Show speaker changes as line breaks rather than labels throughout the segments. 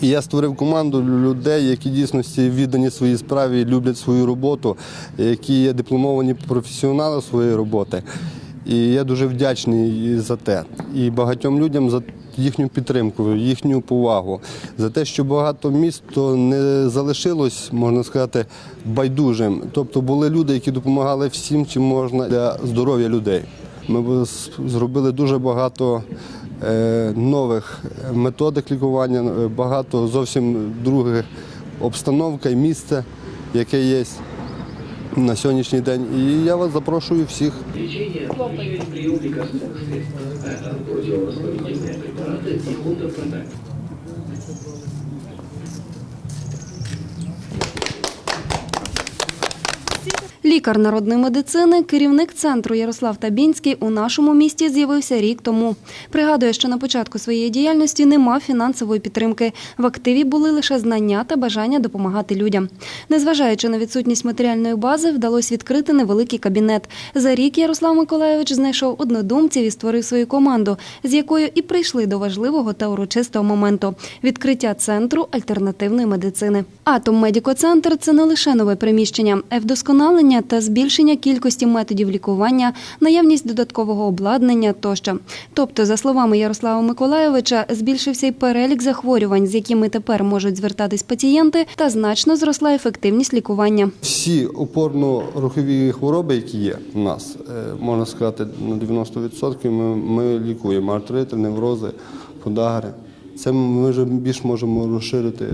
Я створив команду людей, які дійсності віддані своїй справі, люблять свою роботу, які є дипломовані професіонали своєї роботи. І я дуже вдячний за те. І багатьом людям за їхню підтримку, їхню повагу, за те, що багато місто не залишилось, можна сказати, байдужим. Тобто були люди, які допомагали всім, чим можна для здоров'я людей. Ми зробили дуже багато нових методик лікування, е, багато зовсім других обстановка і місце, яке є на сьогоднішній день. І я вас запрошую всіх.
Лечение,
Лікар народної медицини, керівник центру Ярослав Табінський у нашому місті з'явився рік тому. Пригадує, що на початку своєї діяльності не мав фінансової підтримки. В активі були лише знання та бажання допомагати людям. Незважаючи на відсутність матеріальної бази, вдалося відкрити невеликий кабінет. За рік Ярослав Миколайович знайшов однодумців і створив свою команду, з якою і прийшли до важливого та урочистого моменту відкриття центру альтернативної медицини. Атом Медіко-центр це не лише нове приміщення, а вдосконалення та збільшення кількості методів лікування, наявність додаткового обладнання тощо. Тобто, за словами Ярослава Миколайовича, збільшився й перелік захворювань, з якими тепер можуть звертатись пацієнти, та значно зросла ефективність лікування.
Всі опорно-рухові хвороби, які є у нас, е, можна сказати, на 90% ми, ми лікуємо артрити, неврози, подагри. Це ми вже більш можемо розширити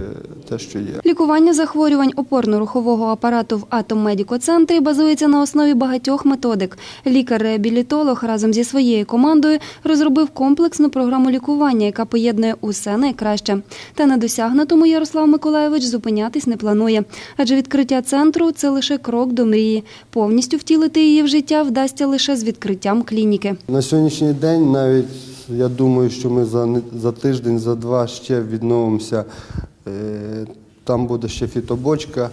те, що є.
Лікування захворювань опорно-рухового апарату в Атом Медіко-центрі базується на основі багатьох методик. Лікар-реабілітолог разом зі своєю командою розробив комплексну програму лікування, яка поєднує усе найкраще. Та на досягнутому Ярослав Миколайович зупинятись не планує, адже відкриття центру це лише крок до мрії. Повністю втілити її в життя вдасться лише з відкриттям клініки.
На сьогоднішній день навіть я думаю, що ми за, за тиждень, за два ще відновимося. Е, Там буде ще фітобочка,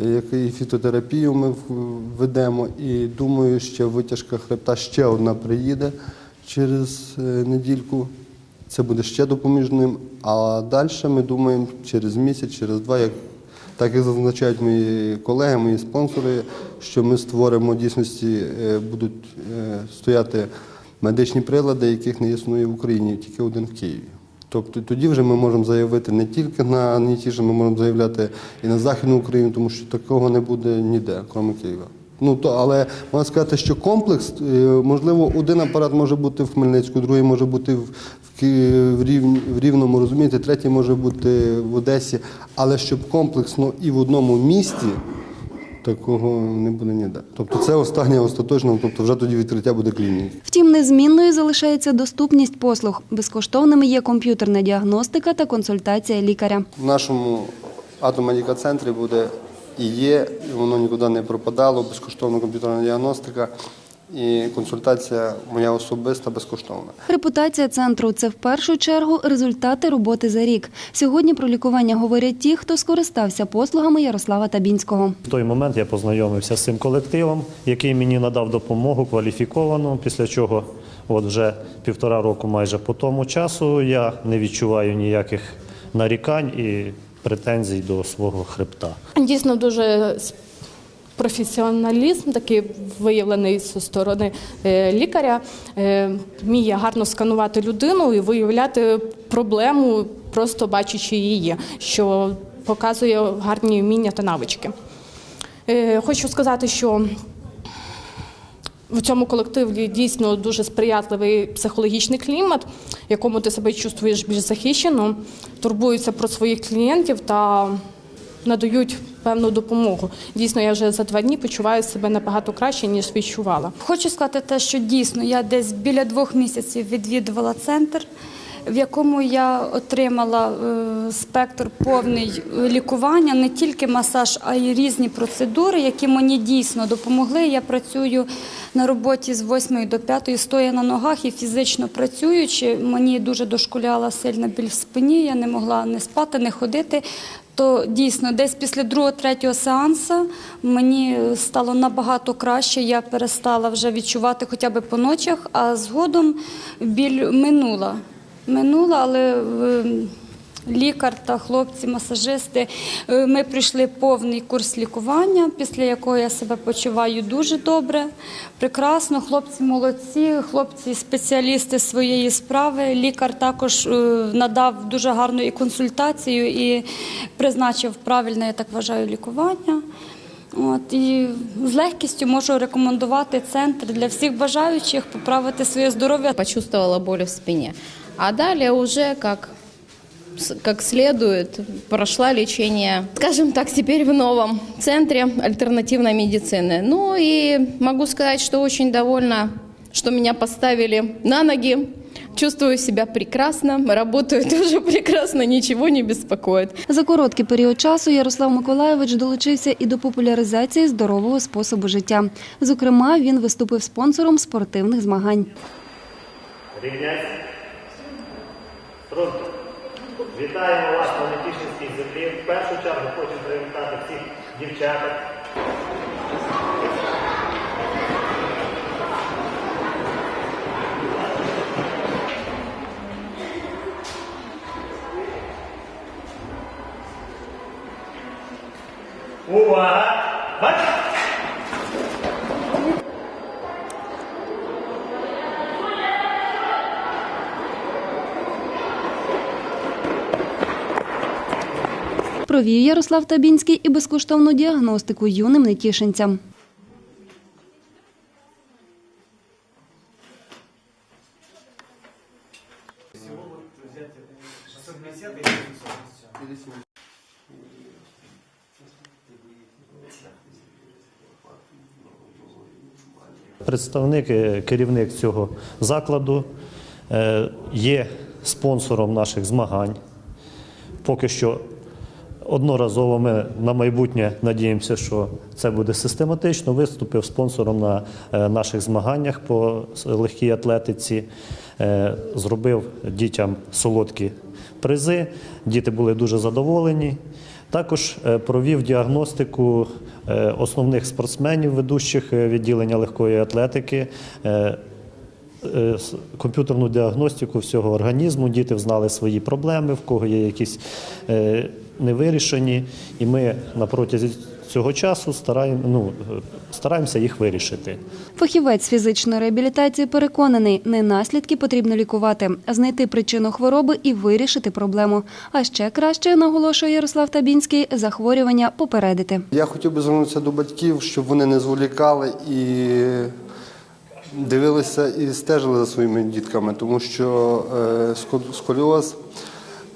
е, і фітотерапію ми ведемо. І думаю, ще витяжка хребта ще одна приїде через е, недільку. Це буде ще допоміжним. А далі ми думаємо через місяць, через два, як так як зазначають мої колеги, мої спонсори, що ми створимо дійсності, будуть стояти медичні прилади, яких не існує в Україні, тільки один в Києві. Тобто тоді вже ми можемо заявити не тільки на Нітіжі, ми можемо заявляти і на Західну Україну, тому що такого не буде ніде, крім Києва. Ну то, але можна сказати, що комплекс, е, можливо, один апарат може бути в Хмельницьку, другий може бути в, в, в, Рівні, в Рівному, розумієте, третій може бути в Одесі, але щоб комплексно і в одному місті. Такого не буде ніде. Тобто це останнє остаточно, тобто вже тоді відкриття буде клініки.
Втім, незмінною залишається доступність послуг. Безкоштовними є комп'ютерна діагностика та консультація лікаря.
В нашому атомедика-центрі буде і є, і воно нікуди не пропадало, безкоштовна комп'ютерна діагностика і консультація моя особиста безкоштовна.
Репутація центру це в першу чергу результати роботи за рік. Сьогодні про лікування говорять ті, хто скористався послугами Ярослава Табінського.
В той момент я познайомився з цим колективом, який мені надав допомогу кваліфіковану. Після чого, от вже півтора року, майже по тому часу, я не відчуваю ніяких нарікань і претензій до свого хребта.
Дійсно дуже професіоналізм такий виявлений зі сторони е, лікаря. Е, Вміє гарно сканувати людину і виявляти проблему, просто бачачи її, що показує гарні вміння та навички. Е, Хочу сказати, що в цьому колективі дійсно дуже сприятливий психологічний клімат, в якому ти себе чувствуєш більш захищено, турбуються про своїх клієнтів та надають певну допомогу. Дійсно, я вже за два дні почуваю себе набагато краще, ніж відчувала.
Хочу сказати те, що дійсно я десь біля двох місяців відвідувала центр, в якому я отримала е, спектр повний лікування, не тільки масаж, а й різні процедури, які мені дійсно допомогли. Я працюю на роботі з 8 до 5, стоя на ногах і фізично працюючи. Мені дуже дошкуляла сильна біль в спині, я не могла не спати, не ходити. То дійсно, десь після другого, третього сеансу мені стало набагато краще. Я перестала вже відчувати хоча б по ночах, а згодом біль минула. Минула, але е, лікар та хлопці-масажисти. Е, Ми пройшли повний курс лікування, після якого я себе почуваю дуже добре, прекрасно. Хлопці молодці, хлопці спеціалісти своєї справи. Лікар також е, надав дуже гарну і консультацію і призначив правильне, я так вважаю, лікування. От, і з легкістю можу рекомендувати центр для всіх бажаючих поправити своє здоров'я.
почувствовала боль в спине. А далее уже как с- как следует прошла лечение, скажем так, теперь в новом центре альтернативной медицины. Ну и могу сказать, что очень довольна, что меня поставили на ноги. Чувствую себя прекрасно, работаю тоже прекрасно, ничего не беспокоит.
За короткий період часу Ярослав Миколайович долучився і до популяризації здорового способу життя. Зокрема, він виступив спонсором спортивних змагань.
Рівняйся. Струнко. Вітаємо вас на Нетішинській землі. В першу чергу хочу привітати всіх дівчаток. Увага! Бач!
Провів Ярослав Табінський і безкоштовну діагностику юним нетішинцям.
Представник, е, керівник цього закладу е, є спонсором наших змагань. Поки що одноразово ми на майбутнє надіємося, що це буде систематично. Виступив спонсором на е, наших змаганнях по легкій атлетиці, е, зробив дітям солодкі призи. Діти були дуже задоволені. Також е, провів діагностику основних спортсменів, ведущих е, відділення легкої атлетики. комп'ютерну діагностику всього організму. Діти знали свої проблеми, в кого є якісь е, невирішені, і ми на протязі цього часу стараємо, ну, стараємося їх вирішити.
Фахівець фізичної реабілітації переконаний, не наслідки потрібно лікувати, а знайти причину хвороби і вирішити проблему. А ще краще, наголошує Ярослав Табінський, захворювання попередити.
Я хотів би звернутися до батьків, щоб вони не зволікали і дивилися і стежили за своїми дітками, тому що е, сколіоз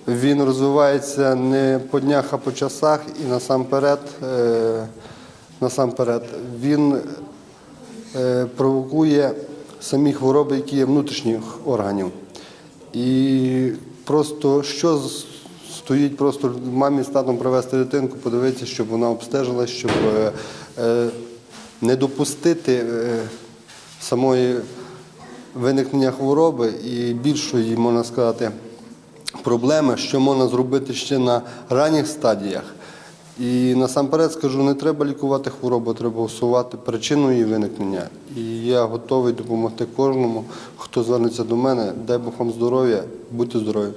він розвивається не по днях, а по часах, і насамперед, е, насамперед він е, провокує самі хвороби, які є внутрішніх органів. І просто що стоїть просто мамі з татом привезти дитинку, подивитися, щоб вона обстежилась, щоб е, не допустити самої виникнення хвороби і більшої, можна сказати, проблеми, що можна зробити ще на ранніх стадіях. І насамперед скажу, не треба лікувати хворобу, треба усувати причину її виникнення. І я готовий допомогти кожному, хто звернеться до мене. Дай Бог вам здоров'я, будьте здорові.